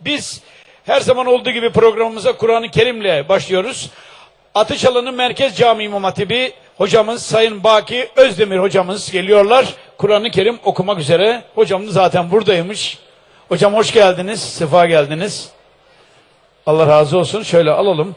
Biz her zaman olduğu gibi programımıza Kur'an-ı Kerim'le başlıyoruz. Atıçalı'nın Merkez Cami İmam Hatibi hocamız Sayın Baki Özdemir hocamız geliyorlar. Kur'an-ı Kerim okumak üzere. Hocamız zaten buradaymış. Hocam hoş geldiniz, sefa geldiniz. Allah razı olsun. Şöyle alalım.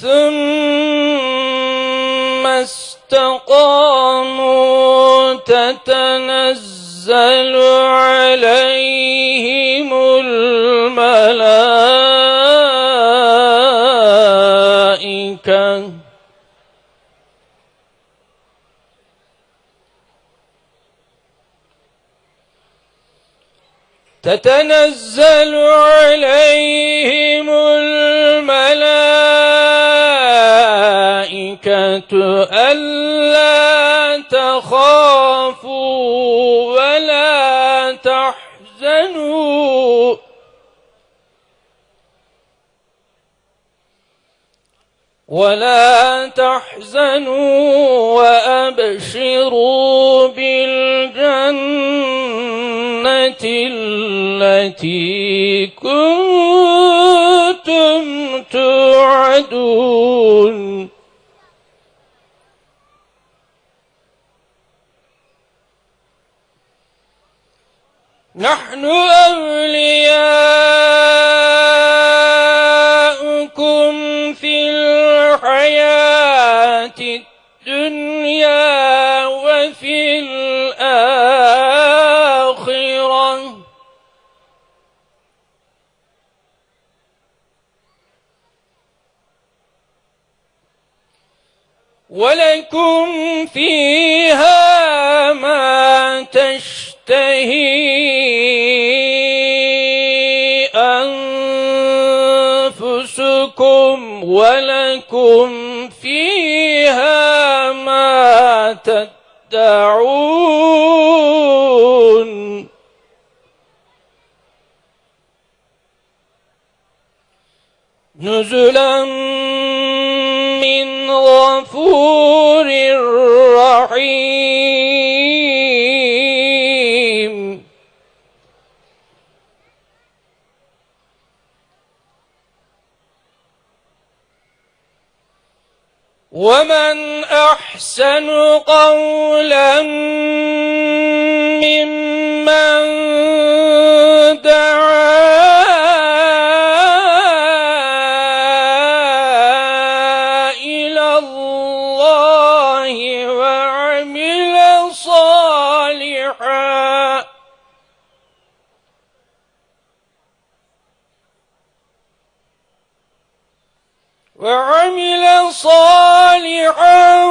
ثم استقاموا تتنزل عليهم الملائكة. تتنزل عليهم ألا تخافوا ولا تحزنوا. ولا تحزنوا وأبشروا بالجنة التي كنتم توعدون. نحن أولياؤكم في الحياة الدنيا وفي الآخرة. ولكم فيها ولكم فيها ما تدعون. نزلا من غفور رحيم. ومن احسن قولا ممن دعا وعمل صالحا.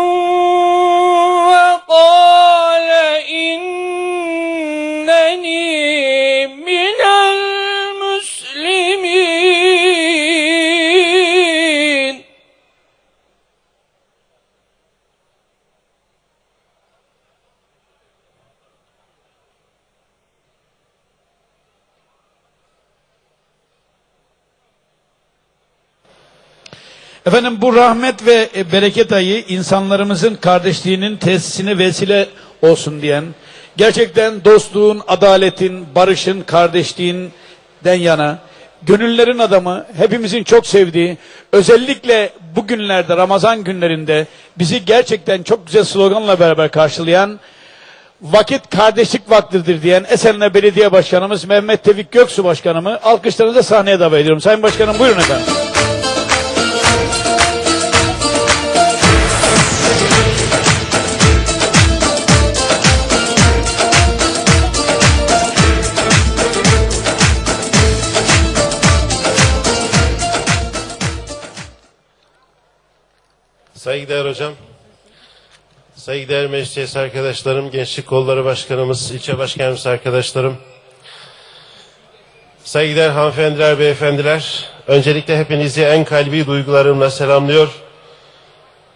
Efendim bu rahmet ve e, bereket ayı insanlarımızın kardeşliğinin tesisine vesile olsun diyen, gerçekten dostluğun, adaletin, barışın, kardeşliğinden yana, gönüllerin adamı, hepimizin çok sevdiği, özellikle bugünlerde, Ramazan günlerinde bizi gerçekten çok güzel sloganla beraber karşılayan, vakit kardeşlik vaktidir diyen Esenler Belediye Başkanımız Mehmet Tevfik Göksu Başkanımı alkışlarınızla sahneye davet ediyorum. Sayın Başkanım buyurun efendim. Saygıdeğer hocam, saygıdeğer meclis arkadaşlarım, Gençlik Kolları Başkanımız, ilçe başkanımız arkadaşlarım, saygıdeğer hanımefendiler, beyefendiler, öncelikle hepinizi en kalbi duygularımla selamlıyor.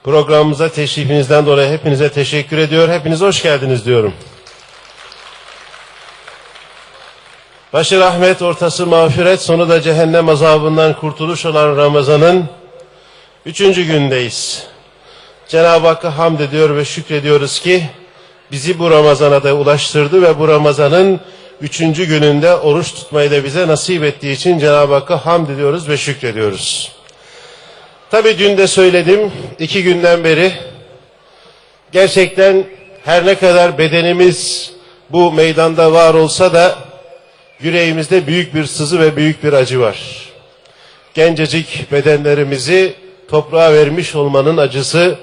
Programımıza teşrifinizden dolayı hepinize teşekkür ediyor, hepiniz hoş geldiniz diyorum. Başı rahmet, ortası mağfiret, sonu da cehennem azabından kurtuluş olan Ramazan'ın Üçüncü gündeyiz. Cenab-ı Hakk'a hamd ediyor ve şükrediyoruz ki bizi bu Ramazan'a da ulaştırdı ve bu Ramazan'ın üçüncü gününde oruç tutmayı da bize nasip ettiği için Cenab-ı Hakk'a hamd ediyoruz ve şükrediyoruz. Tabi dün de söyledim iki günden beri gerçekten her ne kadar bedenimiz bu meydanda var olsa da yüreğimizde büyük bir sızı ve büyük bir acı var gencecik bedenlerimizi toprağa vermiş olmanın acısı,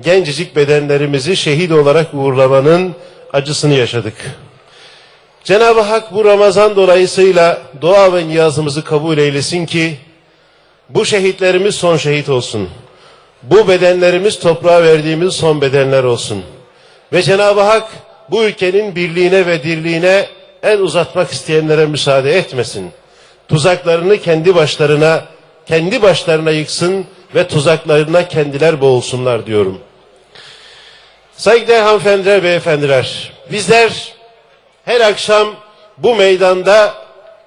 gencecik bedenlerimizi şehit olarak uğurlamanın acısını yaşadık. Cenab-ı Hak bu Ramazan dolayısıyla dua ve niyazımızı kabul eylesin ki bu şehitlerimiz son şehit olsun. Bu bedenlerimiz toprağa verdiğimiz son bedenler olsun. Ve Cenab-ı Hak bu ülkenin birliğine ve dirliğine el uzatmak isteyenlere müsaade etmesin. Tuzaklarını kendi başlarına, kendi başlarına yıksın ve tuzaklarına kendiler boğulsunlar diyorum. Saygıdeğer hanımefendiler, beyefendiler, bizler her akşam bu meydanda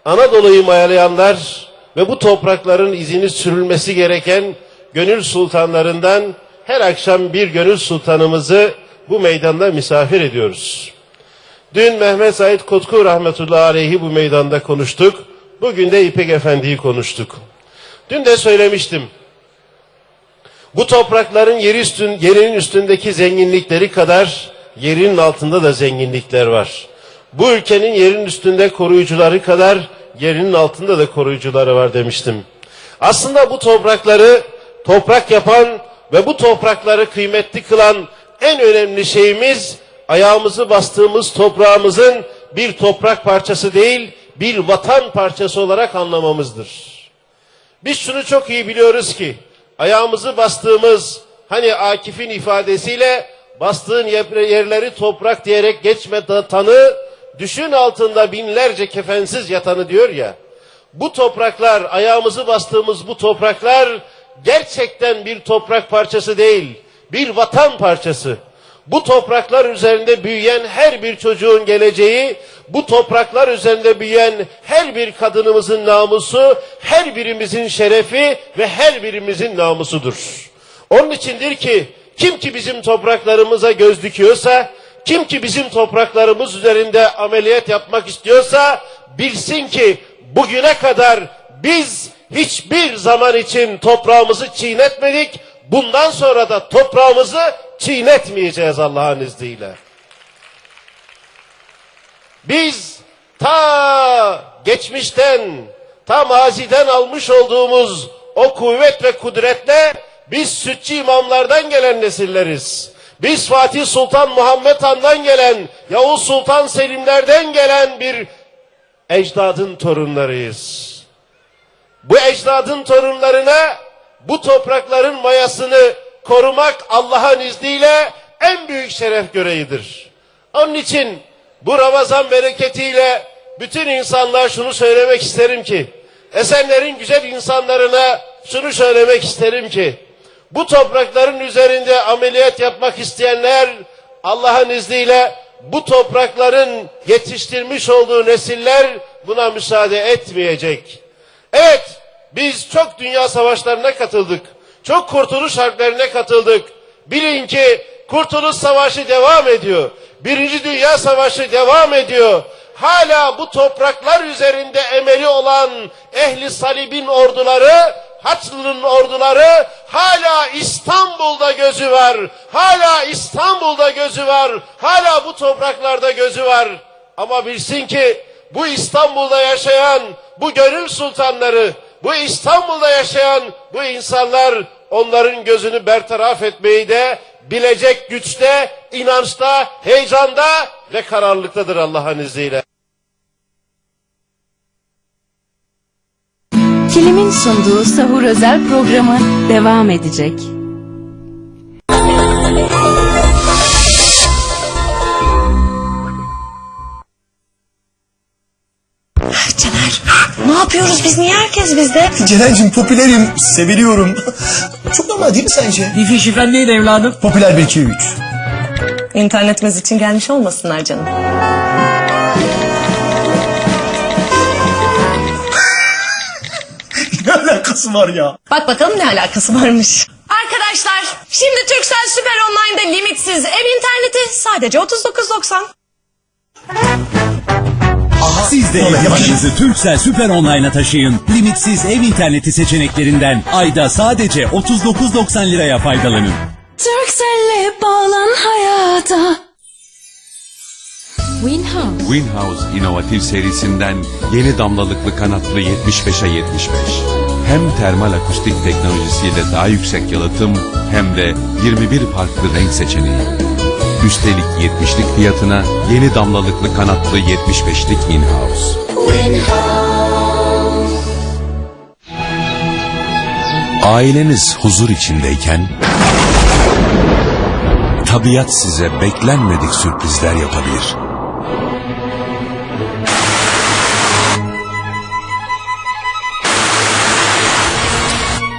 Anadolu'yu mayalayanlar ve bu toprakların izini sürülmesi gereken gönül sultanlarından her akşam bir gönül sultanımızı bu meydanda misafir ediyoruz. Dün Mehmet Said Kotku rahmetullahi aleyhi bu meydanda konuştuk. Bugün de İpek Efendi'yi konuştuk. Dün de söylemiştim. Bu toprakların yeri üstün, yerinin üstündeki zenginlikleri kadar yerinin altında da zenginlikler var. Bu ülkenin yerin üstünde koruyucuları kadar yerinin altında da koruyucuları var demiştim. Aslında bu toprakları toprak yapan ve bu toprakları kıymetli kılan en önemli şeyimiz ayağımızı bastığımız toprağımızın bir toprak parçası değil, bir vatan parçası olarak anlamamızdır. Biz şunu çok iyi biliyoruz ki ayağımızı bastığımız hani Akif'in ifadesiyle bastığın yer- yerleri toprak diyerek geçme ta- tanı düşün altında binlerce kefensiz yatanı diyor ya. Bu topraklar ayağımızı bastığımız bu topraklar gerçekten bir toprak parçası değil bir vatan parçası. Bu topraklar üzerinde büyüyen her bir çocuğun geleceği, bu topraklar üzerinde büyüyen her bir kadınımızın namusu, her birimizin şerefi ve her birimizin namusudur. Onun içindir ki kim ki bizim topraklarımıza göz dikiyorsa, kim ki bizim topraklarımız üzerinde ameliyat yapmak istiyorsa bilsin ki bugüne kadar biz hiçbir zaman için toprağımızı çiğnetmedik. Bundan sonra da toprağımızı çiğnetmeyeceğiz Allah'ın izniyle. Biz ta geçmişten, ta maziden almış olduğumuz o kuvvet ve kudretle biz sütçü imamlardan gelen nesilleriz. Biz Fatih Sultan Muhammed Han'dan gelen, Yavuz Sultan Selimlerden gelen bir ecdadın torunlarıyız. Bu ecdadın torunlarına bu toprakların mayasını korumak Allah'ın izniyle en büyük şeref görevidir. Onun için bu Ramazan bereketiyle bütün insanlar şunu söylemek isterim ki, Esenlerin güzel insanlarına şunu söylemek isterim ki, bu toprakların üzerinde ameliyat yapmak isteyenler Allah'ın izniyle bu toprakların yetiştirmiş olduğu nesiller buna müsaade etmeyecek. Evet, biz çok dünya savaşlarına katıldık. Çok kurtuluş harplerine katıldık. Bilin ki Kurtuluş Savaşı devam ediyor. Birinci Dünya Savaşı devam ediyor. Hala bu topraklar üzerinde emeli olan ehli salibin orduları, Haçlı'nın orduları hala İstanbul'da gözü var. Hala İstanbul'da gözü var. Hala bu topraklarda gözü var. Ama bilsin ki bu İstanbul'da yaşayan bu gönül sultanları, bu İstanbul'da yaşayan bu insanlar onların gözünü bertaraf etmeyi de bilecek güçte, inançta, heyecanda ve kararlılıktadır Allah'ın izniyle. Kilim'in sunduğu sahur özel programı devam edecek. Biz herkes bizde? Ceren'cim popülerim, seviliyorum. Çok normal değil mi sence? Wi-Fi şifren neydi evladım? Popüler 1 2 3. İnternetimiz için gelmiş olmasınlar canım. Ne alakası var ya? Bak bakalım ne alakası varmış. Arkadaşlar şimdi Turkcell Süper Online'da limitsiz ev interneti sadece 39.90. Siz de evinizi Turkcell Süper Online'a taşıyın. Limitsiz ev interneti seçeneklerinden ayda sadece 39.90 liraya faydalanın. Turkcell'le bağlan hayata. Winhouse. Winhouse inovatif serisinden yeni damlalıklı kanatlı 75'e 75. Hem termal akustik teknolojisiyle daha yüksek yalıtım hem de 21 farklı renk seçeneği. Üstelik 70'lik fiyatına yeni damlalıklı kanatlı 75'lik Winhouse. Aileniz huzur içindeyken tabiat size beklenmedik sürprizler yapabilir.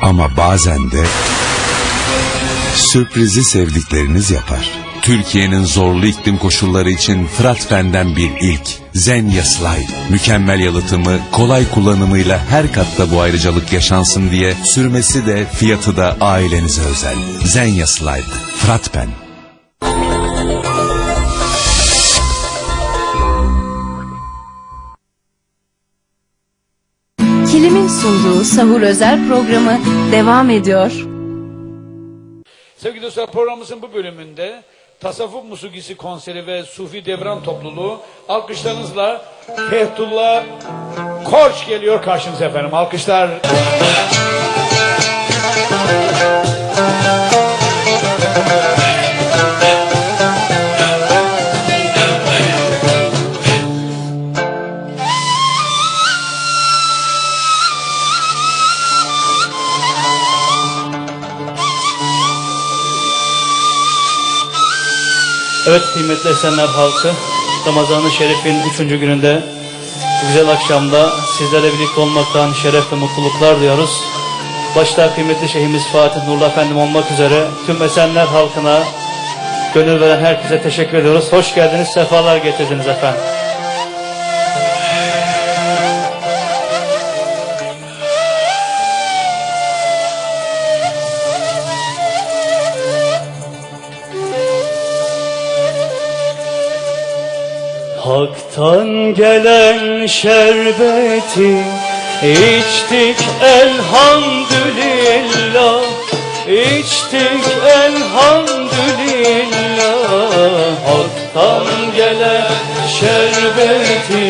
Ama bazen de sürprizi sevdikleriniz yapar. Türkiye'nin zorlu iklim koşulları için Fratfen'den bir ilk. Zenya Slide. Mükemmel yalıtımı, kolay kullanımıyla her katta bu ayrıcalık yaşansın diye sürmesi de fiyatı da ailenize özel. Zenya Slide. Fratfen. Kilim'in sunduğu sahur özel programı devam ediyor. Sevgili dostlar programımızın bu bölümünde Tasavvuf Musikisi konseri ve Sufi Devran topluluğu alkışlarınızla Fethullah Korç geliyor karşınıza efendim. Alkışlar. Evet kıymetli Esenler halkı, Ramazan-ı Şerif'in üçüncü gününde güzel akşamda sizlerle birlikte olmaktan şeref ve mutluluklar duyuyoruz. Başta kıymetli şeyhimiz Fatih Nurullah Efendim olmak üzere tüm Esenler halkına gönül veren herkese teşekkür ediyoruz. Hoş geldiniz, sefalar getirdiniz efendim. Hak'tan gelen şerbeti içtik elhamdülillah. İçtik elhamdülillah. Hak'tan gelen şerbeti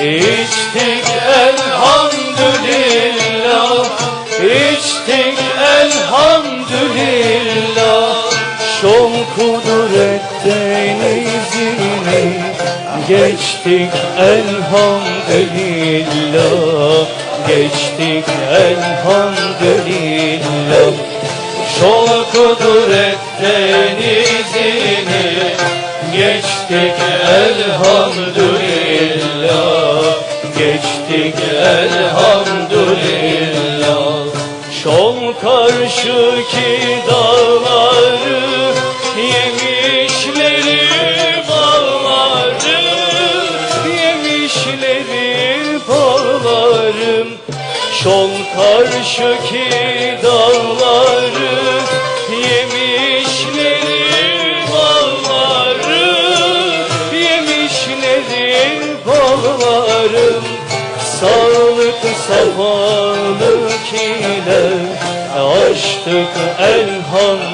içtik geçtik elhamdülillah Geçtik elhamdülillah Şol kudret denizini geçtik elhamdülillah Geçtik elhamdülillah Şol karşıki dağları safalık ile Açtık elhamdülillah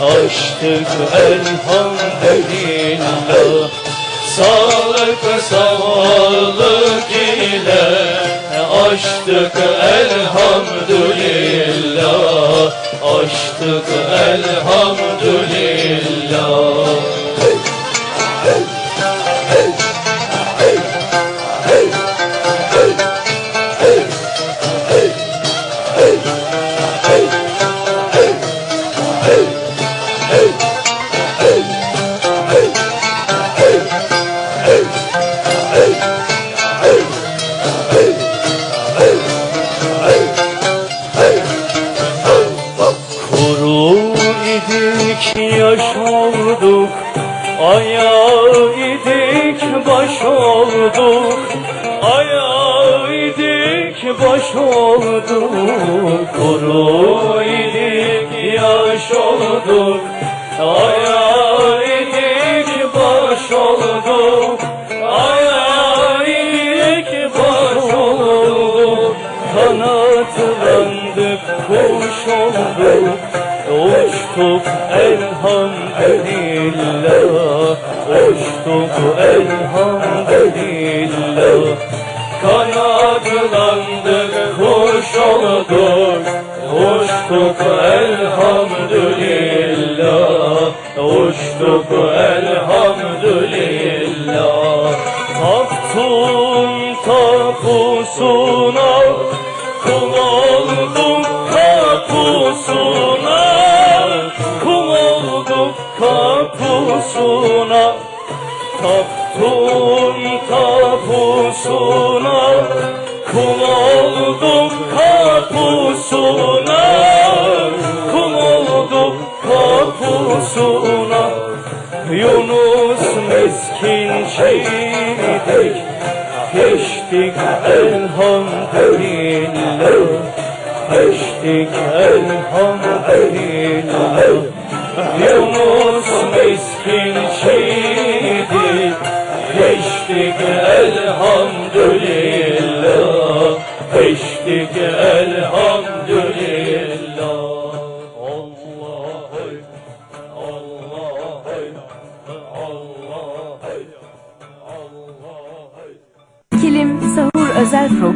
Açtık elhamdülillah Sağlık sağlık ile Açtık elhamdülillah Açtık elhamdülillah yaş olduk. Ayağı idik baş olduk. Ayağı idik baş olduk. Kanatlandık kuş olduk. Uçtuk elhamdülillah Uçtuk elhamdülillah Kanatlandık kuş olduk. Uçtuk Uçtuk çiğnedik Geçtik elhamdülillah Geçtik elhamdülillah Yunus miskin çiğnedik Geçtik elhamdülillah Geçtik elhamdülillah al programa.